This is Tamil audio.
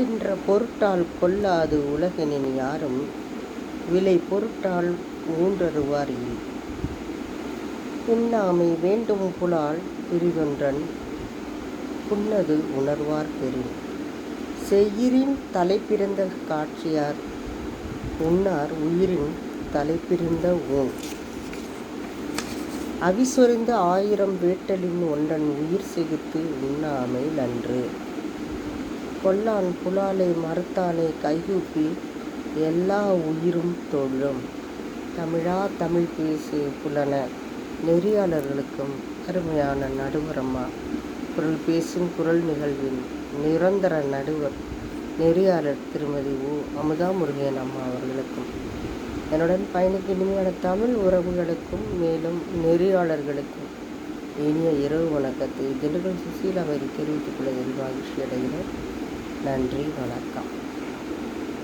என்கின்ற பொருட்டால் கொல்லாது உலகினின் யாரும். விலை பொருட்டால் ஊன்றருவார் இல் உண்ணாமை வேண்டும் புலால் பிரிதொன்றன். புன்னது உணர்வார் பெரும் செய்யிரின் தலைப்பிறந்த காட்சியார். உண்ணார் உயிரின் தலைப்பிரிந்த ஊன் அவிசொறிந்த ஆயிரம் வேட்டலின் ஒன்றன் உயிர் செகுத்து உண்ணாமை நன்று. கொல்லான் புலாலை மறுத்தானை கைகூப்பி எல்லா உயிரும் தொழும். தமிழா தமிழ் பேசு புலன நெறியாளர்களுக்கும் அருமையான நடுவரம்மா. குரல் பேசும் குரல் நிகழ்வின் நிரந்தர நடுவர் நெறியாளர் திருமதி உ. அமுதா முருகன் அம்மா அவர்களுக்கும். என்னுடன் பயணிக்க இனிமையான தமிழ் உறவுகளுக்கும் மேலும் நெறியாளர்களுக்கும் இனிய இரவு வணக்கத்தை திண்டுக்கல் சுசீலாவை தெரிவித்துக் கொள்ள மகிழ்ச்சி அடைகிறேன் நன்றி வணக்கம்.